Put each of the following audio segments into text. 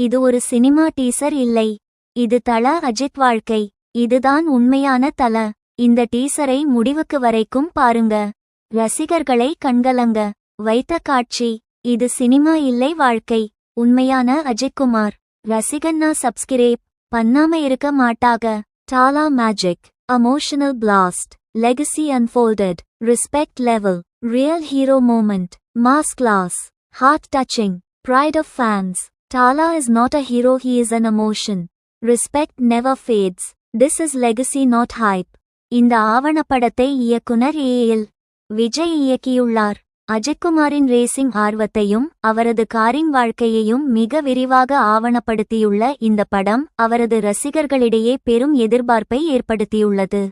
இது ஒரு cinema teaser இல்லை. இது தல அஜித் வாழ்க்கை. இதுதான் உண்மையான தல. இந்த டீசரை முடிவுக்கு வரைக்கும் பாருங்க. ரசிகர்களை கண்கலங்க. வைத்த காட்சி. இது சினிமா இல்லை வாழ்க்கை. உண்மையான அஜித்குமார் ரசிகன்னா சப்ஸ்கிரேப் பண்ணாம இருக்க மாட்டாக. டாலா magic. Emotional blast legacy unfolded respect level real hero moment mass class heart touching pride of fans. Tala is not a hero, he is an emotion. Respect never fades. This is legacy, not hype. இந்த ஆவணப்படத்தை இயக்குனர் AL Vijay இயக்கியுள்ளார் அஜய்குமாரின் racing ஆர்வத்தையும் அவரது காரின் வாழ்க்கையையும் மிக விரிவாக ஆவணப்படுத்தியுள்ள இந்த படம் அவரது ரசிகர்களிடையே பெரும் எதிர்பார்ப்பை ஏற்படுத்தியுள்ளது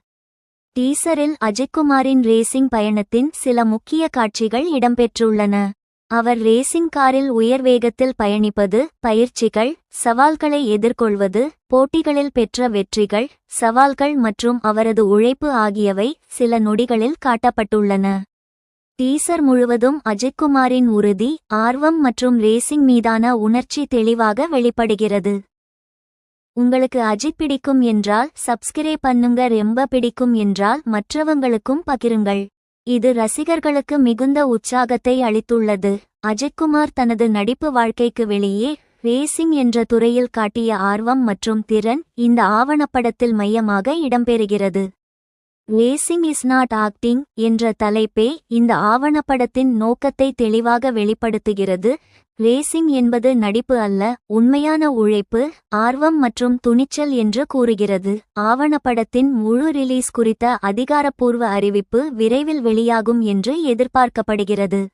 டீசரில் அஜய்குமாரின் ரேசிங் பயணத்தின் சில முக்கிய காட்சிகள் இடம்பெற்றுள்ளன அவர் ரேசிங் காரில் உயர் வேகத்தில் பயணிப்பது பயிற்சிகள் சவால்களை எதிர்கொள்வது போட்டிகளில் பெற்ற வெற்றிகள் சவால்கள் மற்றும் அவரது உழைப்பு ஆகியவை சில நொடிகளில் காட்டப்பட்டுள்ளன. டீசர் முழுவதும் அஜித்குமாரின் உறுதி ஆர்வம் மற்றும் ரேசிங் மீதான உணர்ச்சி தெளிவாக வெளிப்படுகிறது. உங்களுக்கு அஜித் பிடிக்கும் என்றால் சப்ஸ்கிரைப் பண்ணுங்க ரொம்ப பிடிக்கும் என்றால் மற்றவங்களுக்கும் பகிருங்கள். இது ரசிகர்களுக்கு மிகுந்த உற்சாகத்தை அளித்துள்ளது. அஜித்குமார் தனது நடிப்பு வாழ்க்கைக்கு வெளியே ரேசிங் என்ற துறையில் காட்டிய ஆர்வம் மற்றும் திறன் இந்த ஆவணப்படத்தில் மையமாக இடம்பெறுகிறது. ரேசிங் இஸ் நாட் ஆக்டிங் என்ற தலைப்பே இந்த ஆவணப்படத்தின் நோக்கத்தை தெளிவாக வெளிப்படுத்துகிறது. ரேசிங் என்பது நடிப்பு அல்ல உண்மையான உழைப்பு ஆர்வம் மற்றும் துணிச்சல் என்று கூறுகிறது. ஆவணப்படத்தின் முழு ரிலீஸ் குறித்த அதிகாரப்பூர்வ அறிவிப்பு விரைவில் வெளியாகும் என்று எதிர்பார்க்கப்படுகிறது.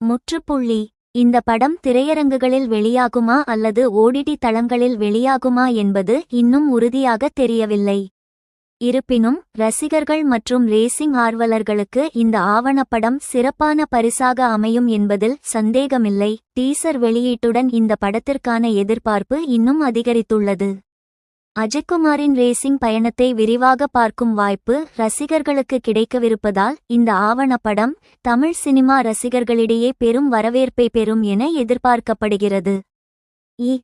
முற்றுப்புள்ளி இந்த படம் திரையரங்குகளில் வெளியாகுமா அல்லது ஓடிடி தளங்களில் வெளியாகுமா என்பது இன்னும் உறுதியாக தெரியவில்லை. இருப்பினும் ரசிகர்கள் மற்றும் ரேசிங் ஆர்வலர்களுக்கு இந்த ஆவணப்படம் சிறப்பான பரிசாக அமையும் என்பதில் சந்தேகமில்லை. டீசர் வெளியீட்டுடன் இந்த படத்திற்கான எதிர்பார்ப்பு இன்னும் அதிகரித்துள்ளது. அஜய்குமாரின் ரேசிங் பயணத்தை விரிவாக பார்க்கும் வாய்ப்பு ரசிகர்களுக்கு கிடைக்கவிருப்பதால் இந்த ஆவணப்படம் தமிழ் சினிமா ரசிகர்களிடையே பெரும் வரவேற்பை பெறும் என எதிர்பார்க்கப்படுகிறது. இ.